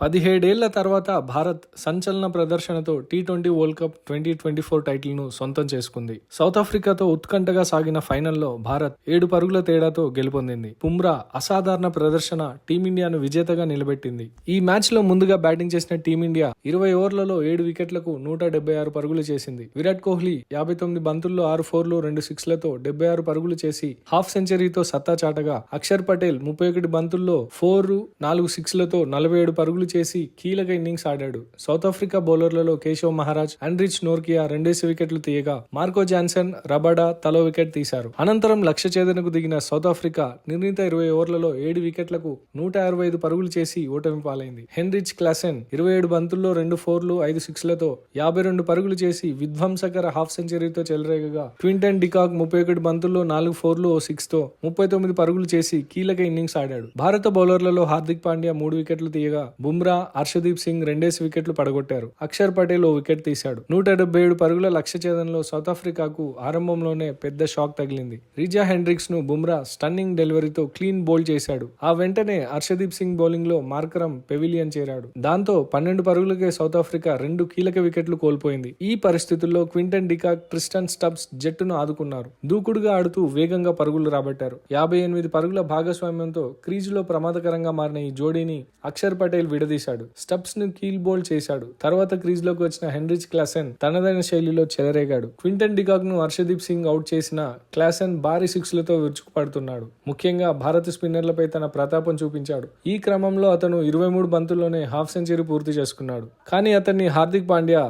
పదిహేడేళ్ళ తర్వాత భారత్ సంచలన ప్రదర్శనతో T twenty world cup twenty twenty four టైటిల్ను సొంతం చేసుకుంది. సౌత్ ఆఫ్రికాతో ఉత్కంఠగా సాగిన ఫైనల్లో భారత్ ఏడు పరుగుల తేడాతో గెలుపొందింది. పుమ్రా అసాధారణ ప్రదర్శన టీమిండియాను విజేతగా నిలబెట్టింది. ఈ మ్యాచ్లో ముందుగా బ్యాటింగ్ చేసిన టీమిండియా ఇరవై ఓవర్లలో ఏడు వికెట్లకు నూట డెబ్బై ఆరు పరుగులు చేసింది. విరాట్ కోహ్లీ యాభై తొమ్మిది బంతుల్లో ఆరు ఫోర్లు రెండు సిక్స్లతో డెబ్బై ఆరు పరుగులు చేసి హాఫ్ సెంచరీతో సత్తా చాటగా అక్షర్ పటేల్ ముప్పై ఒకటి బంతుల్లో ఫోర్ నాలుగు సిక్స్లతో నలభై ఏడు పరుగులు చేసి కీలక ఇన్నింగ్స్ ఆడాడు. సౌత్ ఆఫ్రికా బౌలర్లలో కేశవ్ మహారాజ్ అండ్రిచ్ నోర్కియా రెండేసి వికెట్లు తీయగా మార్కో జాన్సన్ రబడా తలో వికెట్ తీశారు. అనంతరం లక్ష్య ఛేదనకు దిగిన సౌత్ ఆఫ్రికా నిర్ణీత ఇరవై ఓవర్లలో ఏడు వికెట్లకు నూట అరవై ఐదు పరుగులు చేసి ఓటమి పాలైంది. హెన్రిచ్ క్లాసెన్ ఇరవై ఏడు బంతుల్లో రెండు ఫోర్లు ఐదు సిక్స్లతో యాభై రెండు పరుగులు చేసి విధ్వంసకర హాఫ్ సెంచరీతో చెలరేగగా క్వింటన్ డికాక్ ముప్పై ఒకటి బంతుల్లో నాలుగు ఫోర్లు ఓ సిక్స్తో ముప్పై తొమ్మిది పరుగులు చేసి కీలక ఇన్నింగ్స్ ఆడాడు. భారత బౌలర్లలో హార్దిక్ పాండ్యా మూడు వికెట్లు తీయగా బుమ్రా హర్షదీప్ సింగ్ రెండేసి వికెట్లు పడగొట్టారు. అక్షర్ పటేల్ ఓ వికెట్ తీశాడు. నూట డెబ్బై ఏడు పరుగుల లక్ష్య ఛేదంలో సౌత్ ఆఫ్రికాకు ఆరంభంలోనే పెద్ద షాక్ తగిలింది. రిజా హెండ్రిక్స్ను బుమ్రా స్టన్నింగ్ డెలివరీతో క్లీన్ బౌల్ చేశాడు. ఆ వెంటనే హర్షదీప్ సింగ్ బౌలింగ్లో మార్కరం పెవిలియన్ చేరాడు. దాంతో పన్నెండు పరుగులకే సౌత్ ఆఫ్రికా రెండు కీలక వికెట్లు కోల్పోయింది. ఈ పరిస్థితుల్లో క్వింటన్ డికాక్ ట్రిస్టన్ స్టబ్స్ జట్టును ఆదుకున్నారు. దూకుడుగా ఆడుతూ వేగంగా పరుగులు రాబట్టారు. యాభై ఎనిమిది పరుగుల భాగస్వామ్యంతో క్రీజులో ప్రమాదకరంగా మారిన ఈ జోడీని అక్షర్ పటేల్ విడదీశాడు స్టబ్స్ను కీల్ బోల్ చేశాడు. తర్వాత క్రీజ్లోకి వచ్చిన హెన్రిచ్ క్లాసెన్ తనదైన శైలిలో చెలరేగాడు. క్వింటన్ డికాక్ను హర్షదీప్ సింగ్ అవుట్ చేసిన క్లాసెన్ భారీ సిక్స్లతో విరుచుకుపడుతున్నాడు. ముఖ్యంగా భారత స్పిన్నర్లపై తన ప్రతాపం చూపించాడు. ఈ క్రమంలో అతను ఇరవై మూడు బంతుల్లోనే హాఫ్ సెంచరీ పూర్తి చేసుకున్నాడు. కానీ అతన్ని హార్దిక్ పాండ్యా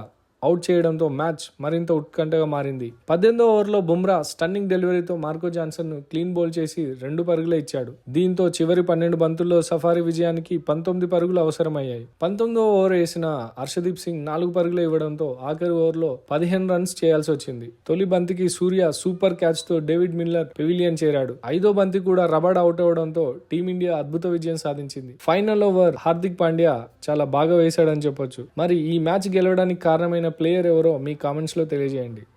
అవుట్ చేయడంతో మ్యాచ్ మరింత ఉత్కంఠగా మారింది. పద్దెనిమిదో ఓవర్లో బుమ్రా స్టన్నింగ్ డెలివరీతో మార్కో జాన్సన్ను క్లీన్ బౌల్ చేసి రెండు పరుగులే ఇచ్చాడు. దీంతో చివరి పన్నెండు బంతుల్లో సఫారీ విజయానికి పంతొమ్మిది పరుగులు అవసరమయ్యాయి. పంతొమ్మిదో ఓవర్ వేసిన హర్షదీప్ సింగ్ నాలుగు పరుగులు ఇవ్వడంతో ఆఖరి ఓవర్లో పదిహేను రన్స్ చేయాల్సి వచ్చింది. తొలి బంతికి సూర్య సూపర్ క్యాచ్తో డేవిడ్ మిల్లర్ పెవిలియన్ చేరాడు. ఐదో బంతి కూడా రబడ్ అవుట్ అవడంతో టీమిండియా అద్భుత విజయం సాధించింది. ఫైనల్ ఓవర్ హార్దిక్ పాండ్యా చాలా బాగా వేశాడని చెప్పొచ్చు. మరి ఈ మ్యాచ్ గెలవడానికి కారణమైన ప్లేయర్ ఎవరో మీ కామెంట్స్లో తెలియజేయండి.